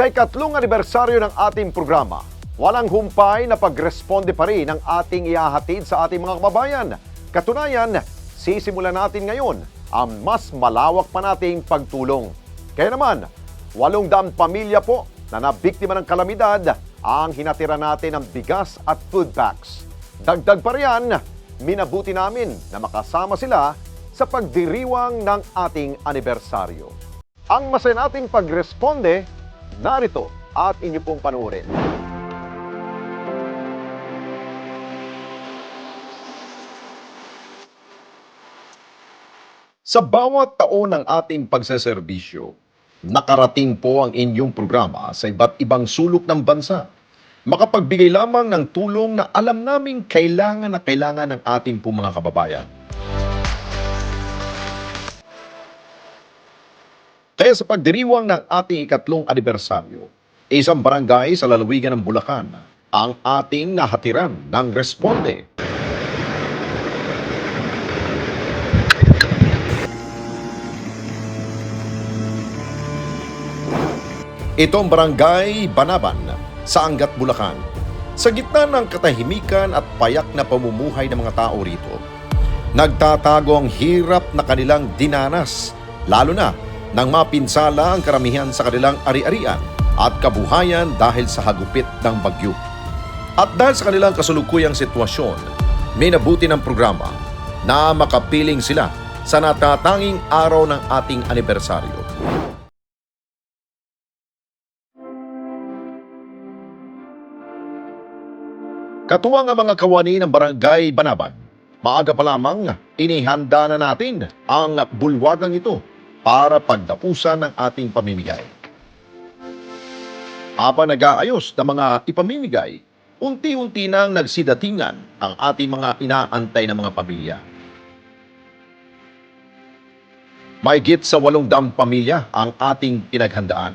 Sa ikatlong anibersaryo ng ating programa, walang humpay na pagresponde pa rin ang ating ihahatid sa ating mga kababayan. Katunayan, sisimulan natin ngayon ang mas malawak pa nating pagtulong. Kaya naman, walong dam pamilya po na nabiktima ng kalamidad ang hinatira natin ng bigas at food packs. Dagdag pa riyan, minabuti namin na makasama sila sa pagdiriwang ng ating anibersaryo. Ang masaya nating pagresponde, narito at inyo pong panuorin. Sa bawat taon ng ating pagseserbisyo, nakarating po ang inyong programa sa iba't ibang sulok ng bansa. Makapagbigay lamang ng tulong na alam naming kailangan na kailangan ng ating po mga kababayan. Kaya sa pagdiriwang ng ating ikatlong anibersaryo, isang barangay sa lalawigan ng Bulacan ang ating nahatiran ng responde. Itong barangay Banaban sa Angat, Bulacan. Sa gitna ng katahimikan at payak na pamumuhay ng mga tao rito, nagtatago ang hirap na kanilang dinanas, lalo na nang mapinsala ang karamihan sa kanilang ari-arian at kabuhayan dahil sa hagupit ng bagyo. At dahil sa kanilang kasulukuyang sitwasyon, may nabuti ng programa na makapiling sila sa natatanging araw ng ating anibersaryo. Katuwang ang mga kawani ng barangay Banaban, maaga pa lamang inihanda na natin ang bulwagang ito para pagdapusan ng ating pamimigay. Habang nag-aayos ng mga ipamimigay, unti-unti nang nagsidatingan ang ating mga inaantay ng mga pamilya. May git sa walong daang pamilya ang ating pinaghandaan.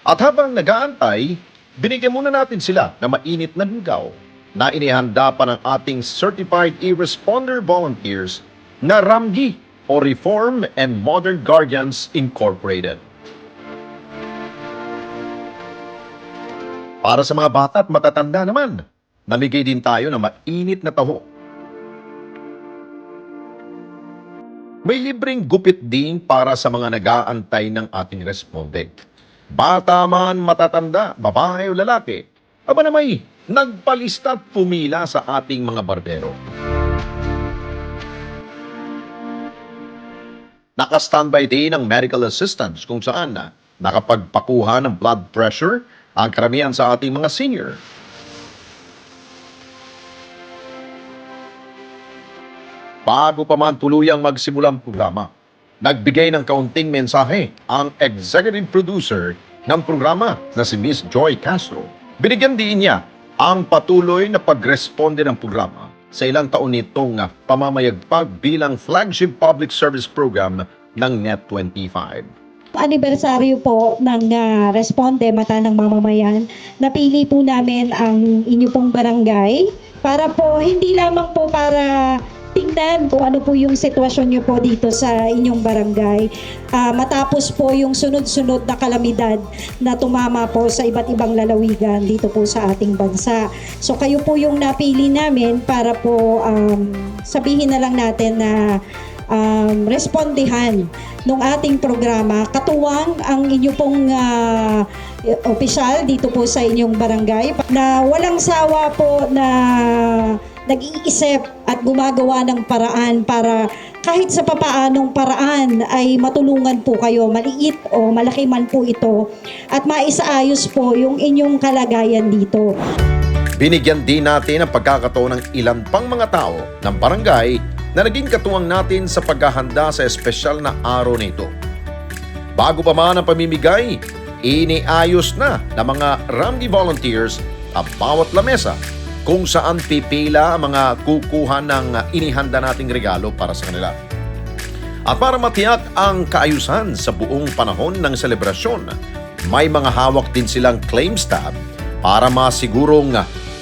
At habang nag-aantay, binigyan muna natin sila ng mainit na lugaw na inihanda pa ng ating Certified E-Responder Volunteers na RAMGI o Reform and Modern Guardians Incorporated. Para sa mga bata at matatanda naman, namigay din tayo ng mainit na taho. May libreng gupit din para sa mga nag-aantay ng ating responde. Bata man, matatanda, babae o lalaki, aba na may nagpalista at pumila sa ating mga barbero. Naka-standby din ang medical assistance kung saan na nakapagpakuha ng blood pressure ang karamihan sa ating mga senior. Bago pa man tuluyang magsimula ang programa, nagbigay ng kaunting mensahe ang executive producer ng programa na si Miss Joy Castro. Binigyan din niya ang patuloy na pagresponde ng programa sa ilang taon nitong ah, pamamayagpag bilang flagship public service program ng Net25. Anibersaryo po ng ah, Responde Mata ng Mamamayan. Napili po namin ang inyo pong barangay para po hindi lamang po para tingnan kung ano po yung sitwasyon nyo po dito sa inyong barangay. Ah, matapos po yung sunod-sunod na kalamidad na tumama po sa iba't ibang lalawigan dito po sa ating bansa. So kayo po yung napili namin para po um, sabihin na lang natin na um, respondihan ng ating programa. Katuwang ang inyo pong ah, opisyal dito po sa inyong barangay na walang sawa po na nag-iisip at gumagawa ng paraan para kahit sa papaanong paraan ay matulungan po kayo, maliit o malaki man po ito, at maisaayos po yung inyong kalagayan dito. Binigyan din natin ang pagkakataon ng ilan pang mga tao ng barangay na naging katuwang natin sa paghahanda sa espesyal na araw na ito. Bago pa man ang pamimigay, iniayos na ng mga Ramdi volunteers ang bawat lamesa kung saan pipila ang mga kukuha ng inihanda nating regalo para sa kanila. At para matiyak ang kaayusan sa buong panahon ng selebrasyon, may mga hawak din silang claim stab para masigurong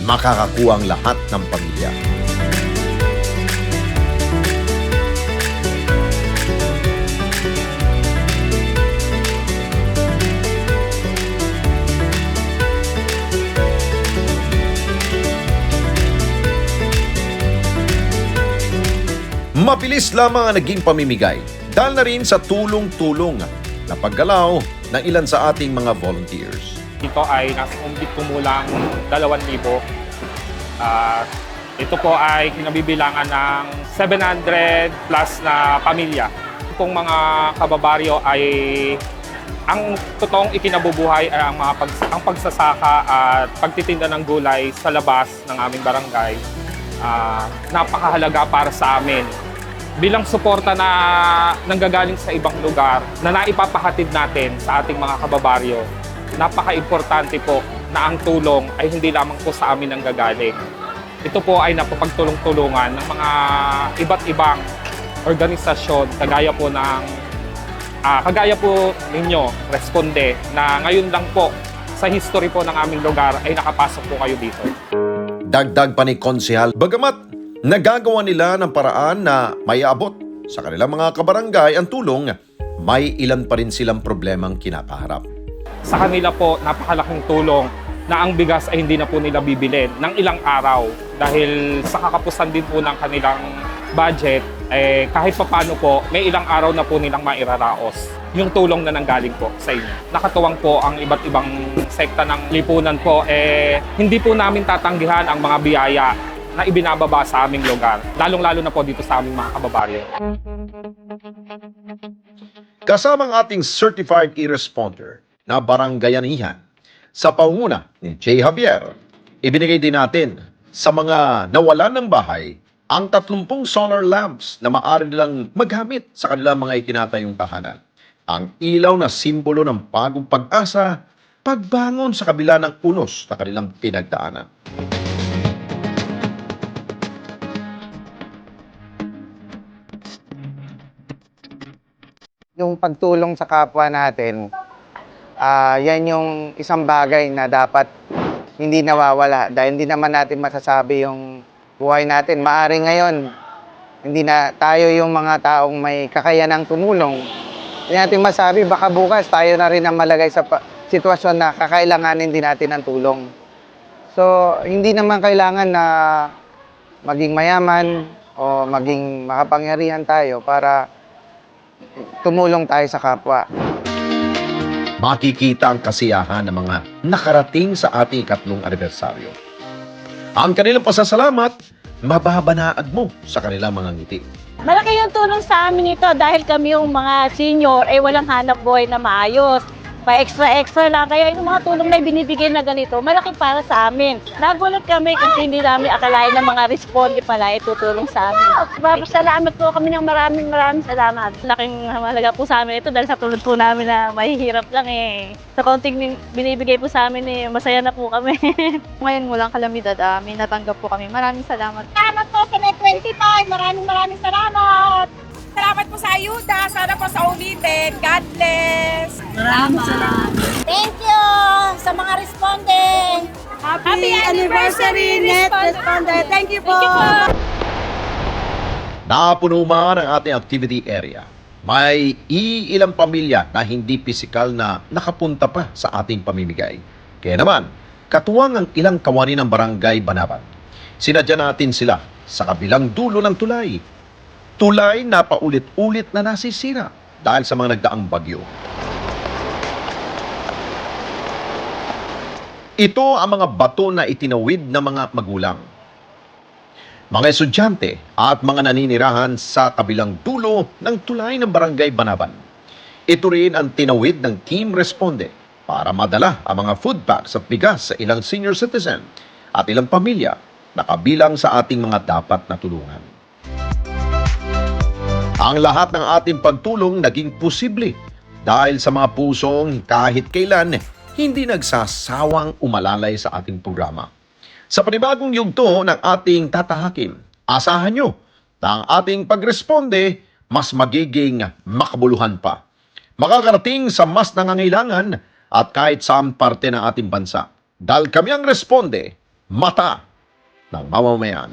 makakakuha ang lahat ng pamilya. Mabilis lamang ang naging pamimigay dahil na rin sa tulong-tulong na paggalaw ng ilan sa ating mga volunteers. Ito ay nasa umbit kumulang 2,000. At ito po ay kinabibilangan ng 700 plus na pamilya. Itong mga kababaryo ay ang totoong ikinabubuhay ay ang, mga pag, ang pagsasaka at pagtitinda ng gulay sa labas ng aming barangay. Ah, napakahalaga para sa amin bilang suporta na nanggagaling sa ibang lugar na naipapahatid natin sa ating mga kababaryo, napaka-importante po na ang tulong ay hindi lamang po sa amin ang gagaling. Ito po ay napapagtulong-tulungan ng mga iba't ibang organisasyon kagaya po ng ah, kagaya po ninyo, Responde, na ngayon lang po sa history po ng aming lugar ay nakapasok po kayo dito. Dagdag pa ni Konsehal, bagamat nagagawa nila ng paraan na may abot sa kanilang mga kabarangay ang tulong, may ilan pa rin silang problemang kinakaharap. sa kanila po napakalaking tulong na ang bigas ay hindi na po nila bibilin ng ilang araw dahil sa kakapusan din po ng kanilang budget eh, kahit papano po may ilang araw na po nilang mairaraos yung tulong na nanggaling po sa inyo. Nakatuwang po ang iba't ibang sekta ng lipunan po eh hindi po namin tatanggihan ang mga biyaya na ibinababa sa aming lugar, lalong-lalo na po dito sa aming mga kababaryo. Kasama ang ating certified e-responder na barangayanihan sa panguna ni Jay Javier, ibinigay din natin sa mga nawalan ng bahay ang 30 solar lamps na maaari nilang magamit sa kanilang mga itinatayong tahanan. Ang ilaw na simbolo ng bagong pag-asa, pagbangon sa kabila ng unos na kanilang pinagdaanan. Yung pagtulong sa kapwa natin, ah yan yung isang bagay na dapat hindi nawawala dahil hindi naman natin masasabi yung buhay natin. Maari ngayon, hindi na tayo yung mga taong may kakayanang tumulong. Hindi natin masabi, baka bukas tayo na rin ang malagay sa sitwasyon na kakailanganin din natin ng tulong. So, hindi naman kailangan na maging mayaman o maging makapangyarihan tayo para tumulong tayo sa kapwa. makikita ang kasiyahan ng mga nakarating sa ating ikatlong anibersaryo. Ang kanilang pasasalamat, mababanaag mo sa kanilang mga ngiti. Malaki yung tulong sa amin ito dahil kami yung mga senior ay walang hanap buhay na maayos. Pa extra-extra lang. Kaya yung mga tulong na binibigay na ganito, malaki para sa amin. Nagulat kami kasi hindi namin akalain na mga responde pala ay tutulong sa amin. Papasalamat po kami ng maraming maraming salamat. Laking mahalaga po sa amin ito dahil sa tulad po namin na mahihirap lang eh. Sa konting bin- binibigay po sa amin eh, masaya na po kami. Ngayon walang kalamidad, ah, may natanggap po kami. Maraming salamat. salamat po sa Net 25! Maraming maraming salamat! Salamat po sa ayuda. Sana po sa ulitin. God bless. Thank you sa mga respondent! Happy, anniversary, Net Responder. Thank you po. Napuno man ang ating activity area. May iilang pamilya na hindi pisikal na nakapunta pa sa ating pamimigay. Kaya naman, katuwang ang ilang kawani ng barangay Banaban. Sinadya natin sila sa kabilang dulo ng tulay. Tulay na paulit-ulit na nasisira dahil sa mga nagdaang bagyo. Ito ang mga bato na itinawid ng mga magulang mga estudyante at mga naninirahan sa kabilang dulo ng tulay ng Barangay Banaban. Ito rin ang tinawid ng Team Responde para madala ang mga food packs at bigas sa ilang senior citizen at ilang pamilya na kabilang sa ating mga dapat na tulungan. Ang lahat ng ating pagtulong naging posible dahil sa mga pusong kahit kailan hindi nagsasawang umalalay sa ating programa. Sa panibagong yugto ng ating tatahakin, asahan nyo na ang ating pagresponde mas magiging makabuluhan pa. Makakarating sa mas nangangailangan at kahit saan parte ng ating bansa. Dahil kami ang responde, mata ng mamamayan.